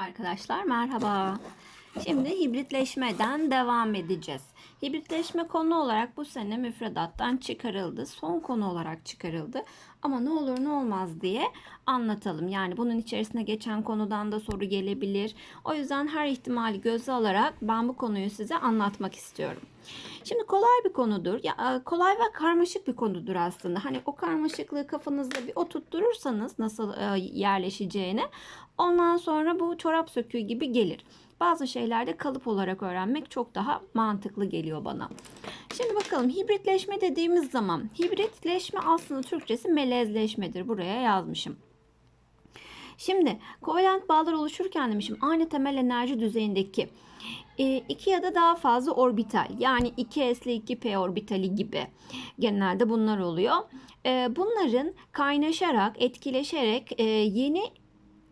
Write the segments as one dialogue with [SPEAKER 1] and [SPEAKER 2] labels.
[SPEAKER 1] Arkadaşlar merhaba. Şimdi hibritleşmeden devam edeceğiz. Hibritleşme konu olarak bu sene müfredattan çıkarıldı. Son konu olarak çıkarıldı. Ama ne olur ne olmaz diye anlatalım. Yani bunun içerisine geçen konudan da soru gelebilir. O yüzden her ihtimali göze alarak ben bu konuyu size anlatmak istiyorum. Şimdi kolay bir konudur. Ya e, kolay ve karmaşık bir konudur aslında. Hani o karmaşıklığı kafanızda bir oturtturursanız nasıl e, yerleşeceğini ondan sonra bu çorap söküğü gibi gelir. Bazı şeylerde kalıp olarak öğrenmek çok daha mantıklı geliyor bana. Şimdi bakalım hibritleşme dediğimiz zaman hibritleşme aslında Türkçesi melezleşmedir. Buraya yazmışım. Şimdi kovalent bağlar oluşurken demişim aynı temel enerji düzeyindeki e, iki ya da daha fazla orbital yani 2s ile 2p orbitali gibi genelde bunlar oluyor. E, bunların kaynaşarak, etkileşerek e, yeni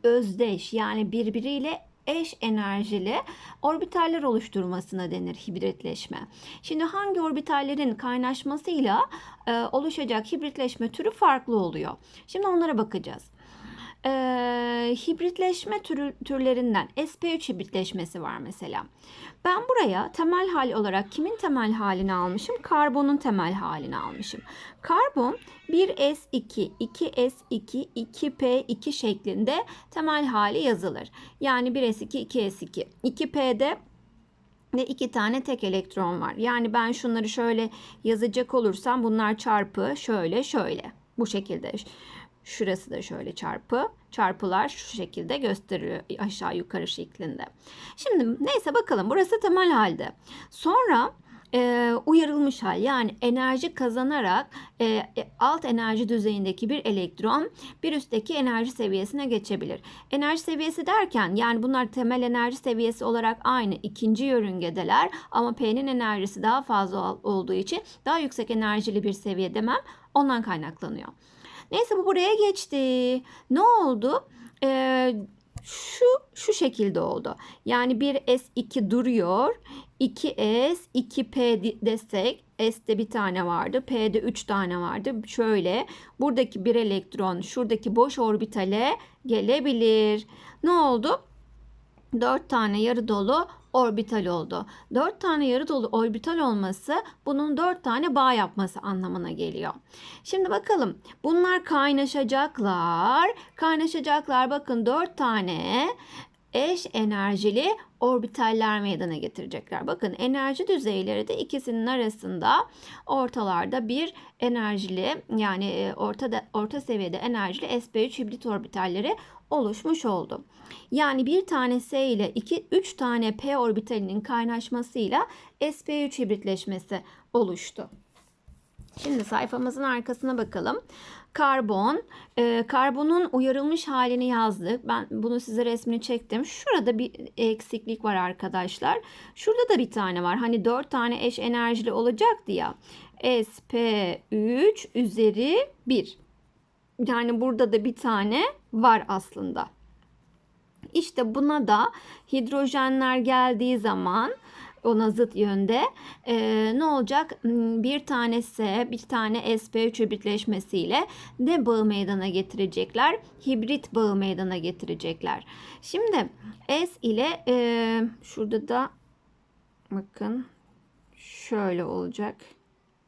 [SPEAKER 1] özdeş yani birbiriyle eş enerjili orbitaller oluşturmasına denir hibritleşme. Şimdi hangi orbitallerin kaynaşmasıyla e, oluşacak hibritleşme türü farklı oluyor. Şimdi onlara bakacağız. E, hibritleşme türü, türlerinden sp3 hibritleşmesi var mesela. Ben buraya temel hal olarak kimin temel halini almışım? Karbonun temel halini almışım. Karbon 1s2, 2s2, 2p2 şeklinde temel hali yazılır. Yani 1s2, 2s2. 2p'de ve iki tane tek elektron var. Yani ben şunları şöyle yazacak olursam bunlar çarpı şöyle şöyle. Bu şekilde. Şurası da şöyle çarpı. Çarpılar şu şekilde gösteriyor aşağı yukarı şeklinde. Şimdi neyse bakalım burası temel halde. Sonra e, uyarılmış hal yani enerji kazanarak e, alt enerji düzeyindeki bir elektron bir üstteki enerji seviyesine geçebilir. Enerji seviyesi derken yani bunlar temel enerji seviyesi olarak aynı ikinci yörüngedeler ama P'nin enerjisi daha fazla olduğu için daha yüksek enerjili bir seviye demem ondan kaynaklanıyor. Neyse bu buraya geçti. Ne oldu? Ee, şu şu şekilde oldu. Yani bir S2 duruyor. 2S, 2P destek. S'de bir tane vardı. P'de 3 tane vardı. Şöyle buradaki bir elektron şuradaki boş orbitale gelebilir. Ne oldu? 4 tane yarı dolu orbital oldu. 4 tane yarı dolu orbital olması bunun 4 tane bağ yapması anlamına geliyor. Şimdi bakalım bunlar kaynaşacaklar. Kaynaşacaklar bakın 4 tane eş enerjili orbitaller meydana getirecekler. Bakın enerji düzeyleri de ikisinin arasında ortalarda bir enerjili yani orta orta seviyede enerjili sp3 hibrit orbitalleri oluşmuş oldu. Yani bir tane S ile 2 3 tane P orbitalinin kaynaşmasıyla sp3 hibritleşmesi oluştu. Şimdi sayfamızın arkasına bakalım. Karbon, e, karbonun uyarılmış halini yazdık. Ben bunu size resmini çektim. Şurada bir eksiklik var arkadaşlar. Şurada da bir tane var. Hani 4 tane eş enerjili olacaktı ya. SP3 üzeri 1. Yani burada da bir tane var aslında. İşte buna da hidrojenler geldiği zaman ona zıt yönde e, ne olacak? Bir tane S, bir tane sp3 hibritleşmesiyle ne bağı meydana getirecekler? Hibrit bağı meydana getirecekler. Şimdi S ile e, şurada da bakın şöyle olacak.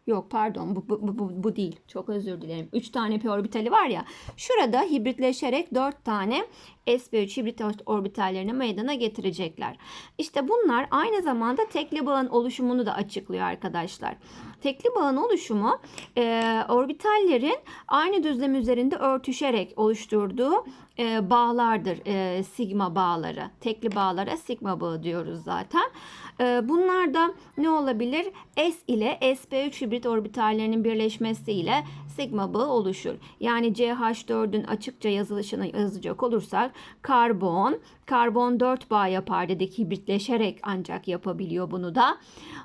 [SPEAKER 1] Yok pardon bu, bu, bu, bu değil. Çok özür dilerim. 3 tane p orbitali var ya. Şurada hibritleşerek 4 tane sp3 hibrit orbitallerini meydana getirecekler. İşte bunlar aynı zamanda tekli bağın oluşumunu da açıklıyor arkadaşlar. Tekli bağın oluşumu e, orbitallerin aynı düzlem üzerinde örtüşerek oluşturduğu e, bağlardır. E, sigma bağları. Tekli bağlara sigma bağı diyoruz zaten. E, bunlar da ne olabilir? S ile sp3 hibrit orbitallerinin birleşmesiyle sigma bağı oluşur. Yani CH4'ün açıkça yazılışını yazacak olursak karbon, karbon 4 bağ yapar dedik hibritleşerek ancak yapabiliyor bunu da.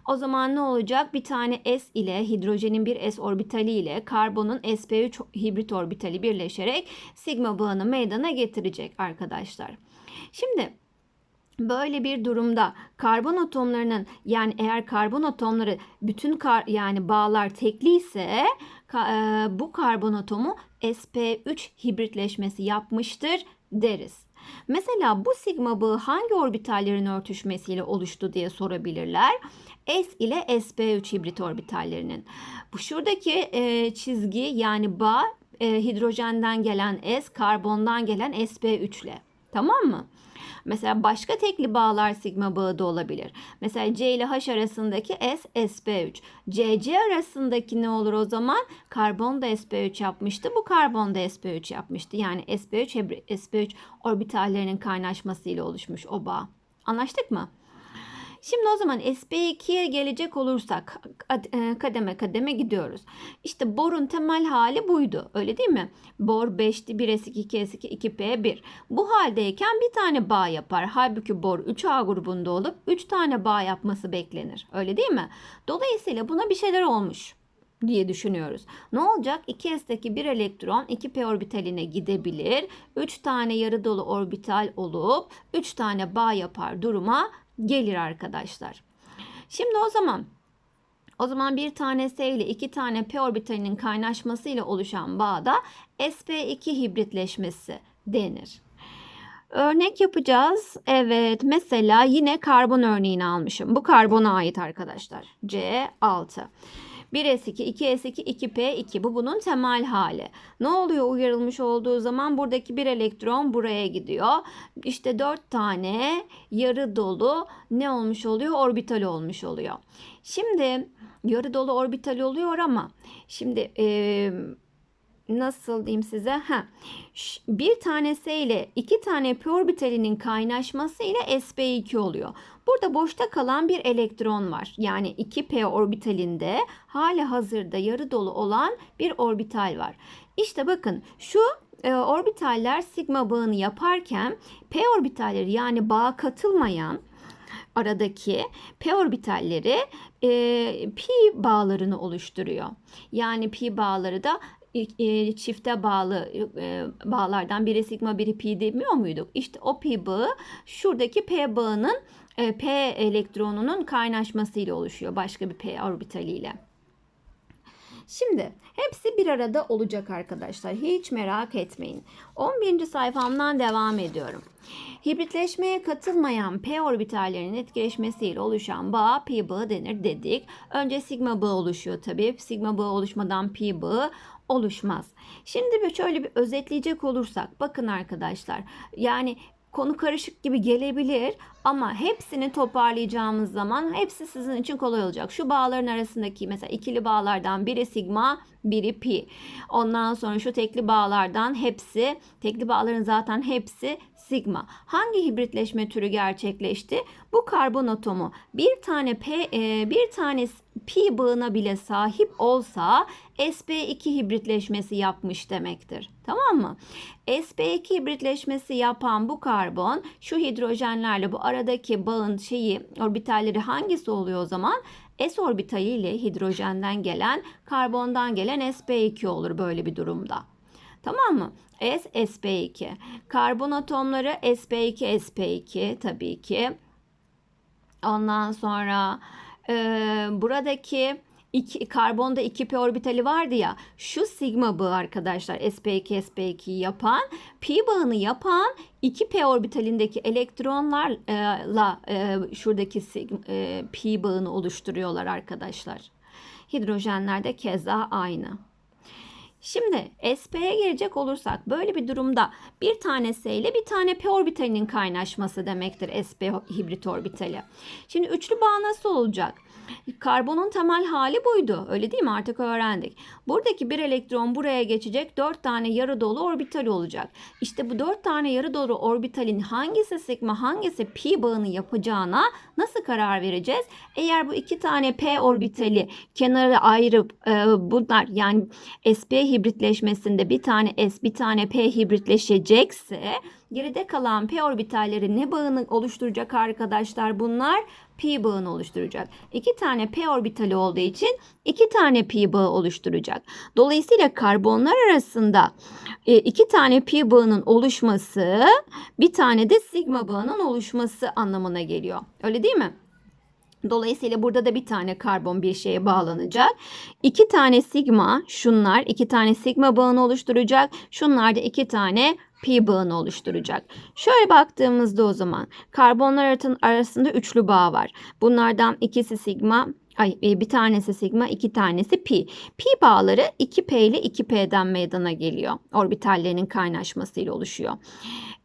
[SPEAKER 1] O zaman ne olacak? Bir tane S ile hidrojenin bir S orbitali ile karbonun sp3 hibrit orbitali birleşerek sigma bağını meydana getirecek arkadaşlar. Şimdi Böyle bir durumda karbon atomlarının yani eğer karbon atomları bütün kar, yani bağlar tekli ise ka, e, bu karbon atomu sp3 hibritleşmesi yapmıştır deriz. Mesela bu sigma bağı hangi orbitallerin örtüşmesiyle oluştu diye sorabilirler. S ile sp3 hibrit orbitallerinin. Bu şuradaki e, çizgi yani bağ e, hidrojenden gelen S, karbondan gelen sp3 ile. Tamam mı? Mesela başka tekli bağlar sigma bağı da olabilir. Mesela C ile H arasındaki S, sp3. CC arasındaki ne olur o zaman? Karbon da sp3 yapmıştı. Bu karbon da sp3 yapmıştı. Yani sp3, hibrit- sp3 orbitallerinin kaynaşmasıyla oluşmuş o bağ. Anlaştık mı? Şimdi o zaman sp2'ye gelecek olursak e, kademe kademe gidiyoruz. İşte borun temel hali buydu. Öyle değil mi? Bor 5'ti 1s2 2s2 2p1. Bu haldeyken bir tane bağ yapar. Halbuki bor 3a grubunda olup 3 tane bağ yapması beklenir. Öyle değil mi? Dolayısıyla buna bir şeyler olmuş diye düşünüyoruz. Ne olacak? 2s'teki bir elektron 2p orbitaline gidebilir. 3 tane yarı dolu orbital olup 3 tane bağ yapar duruma gelir arkadaşlar. Şimdi o zaman o zaman bir tane S ile iki tane P orbitalinin kaynaşmasıyla oluşan bağda sp2 hibritleşmesi denir. Örnek yapacağız. Evet mesela yine karbon örneğini almışım. Bu karbona ait arkadaşlar. C6. 1s2, 2s2, 2p2 bu bunun temel hali. Ne oluyor uyarılmış olduğu zaman buradaki bir elektron buraya gidiyor. İşte 4 tane yarı dolu ne olmuş oluyor? Orbital olmuş oluyor. Şimdi yarı dolu orbital oluyor ama şimdi eee nasıl diyeyim size? Ha. Bir tane S ile iki tane p orbitalinin kaynaşması ile sp2 oluyor. Burada boşta kalan bir elektron var. Yani 2p orbitalinde hali hazırda yarı dolu olan bir orbital var. İşte bakın şu e, orbitaller sigma bağını yaparken p orbitalleri yani bağa katılmayan aradaki p orbitalleri e, pi bağlarını oluşturuyor. Yani pi bağları da e, çifte bağlı e, bağlardan biri sigma biri pi demiyor muyduk? İşte o pi bağı şuradaki p bağının e, p elektronunun kaynaşmasıyla oluşuyor başka bir p orbitaliyle. Şimdi hepsi bir arada olacak arkadaşlar. Hiç merak etmeyin. 11. sayfamdan devam ediyorum. Hibritleşmeye katılmayan p orbitallerinin etkileşmesiyle oluşan bağ pi bağı denir dedik. Önce sigma bağı oluşuyor tabii. Sigma bağı oluşmadan pi bağı oluşmaz. Şimdi bir şöyle bir özetleyecek olursak bakın arkadaşlar. Yani konu karışık gibi gelebilir ama hepsini toparlayacağımız zaman hepsi sizin için kolay olacak. Şu bağların arasındaki mesela ikili bağlardan biri sigma, biri pi. Ondan sonra şu tekli bağlardan hepsi, tekli bağların zaten hepsi sigma. Hangi hibritleşme türü gerçekleşti? Bu karbon atomu bir tane p e, bir tane pi bağına bile sahip olsa sp2 hibritleşmesi yapmış demektir. Tamam mı? sp2 hibritleşmesi yapan bu karbon şu hidrojenlerle bu aradaki bağın şeyi orbitalleri hangisi oluyor o zaman? S orbitali ile hidrojenden gelen karbondan gelen sp2 olur böyle bir durumda. Tamam mı? S, sp2. Karbon atomları sp2, sp2 tabii ki. Ondan sonra e, buradaki iki, karbonda 2p orbitali vardı ya şu sigma bağı arkadaşlar sp2 sp2 yapan pi bağını yapan 2p orbitalindeki elektronlarla e, şuradaki sigma, e, pi bağını oluşturuyorlar arkadaşlar. Hidrojenler de keza aynı. Şimdi SP'ye gelecek olursak böyle bir durumda bir tane S ile bir tane P orbitalinin kaynaşması demektir SP hibrit orbitali. Şimdi üçlü bağ nasıl olacak? Karbonun temel hali buydu. Öyle değil mi? Artık öğrendik. Buradaki bir elektron buraya geçecek. Dört tane yarı dolu orbital olacak. İşte bu dört tane yarı dolu orbitalin hangisi sigma hangisi pi bağını yapacağına nasıl karar vereceğiz? Eğer bu iki tane p orbitali kenara ayırıp e, bunlar yani sp hibritleşmesinde bir tane s bir tane p hibritleşecekse geride kalan p orbitalleri ne bağını oluşturacak arkadaşlar bunlar? pi bağını oluşturacak. İki tane p orbitali olduğu için iki tane pi bağı oluşturacak. Dolayısıyla karbonlar arasında e, iki tane pi bağının oluşması bir tane de sigma bağının oluşması anlamına geliyor. Öyle değil mi? Dolayısıyla burada da bir tane karbon bir şeye bağlanacak. İki tane sigma şunlar iki tane sigma bağını oluşturacak. Şunlar da iki tane pi bağını oluşturacak. Şöyle baktığımızda o zaman karbonlar arasın- arasında üçlü bağ var. Bunlardan ikisi sigma, ay e, bir tanesi sigma, iki tanesi pi. Pi bağları 2p ile 2p'den meydana geliyor. Orbitallerinin kaynaşmasıyla oluşuyor.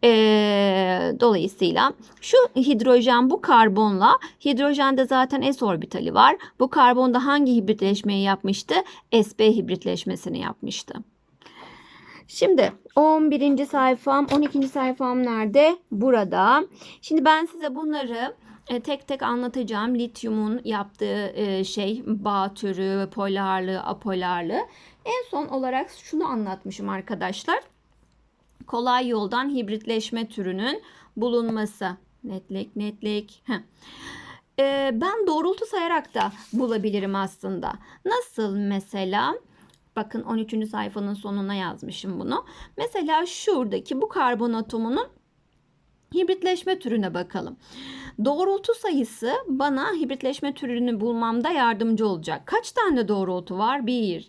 [SPEAKER 1] Ee, dolayısıyla şu hidrojen bu karbonla hidrojende zaten s orbitali var. Bu karbonda hangi hibritleşmeyi yapmıştı? sp hibritleşmesini yapmıştı. Şimdi 11. sayfam, 12. sayfam nerede? Burada. Şimdi ben size bunları e, tek tek anlatacağım. Lityumun yaptığı e, şey bağ türü, polarlı, apolarlı. En son olarak şunu anlatmışım arkadaşlar. Kolay yoldan hibritleşme türünün bulunması. Netlik, netlik. Heh. E, ben doğrultu sayarak da bulabilirim aslında. Nasıl mesela? Bakın 13. sayfanın sonuna yazmışım bunu. Mesela şuradaki bu karbon atomunun hibritleşme türüne bakalım. Doğrultu sayısı bana hibritleşme türünü bulmamda yardımcı olacak. Kaç tane doğrultu var? 1,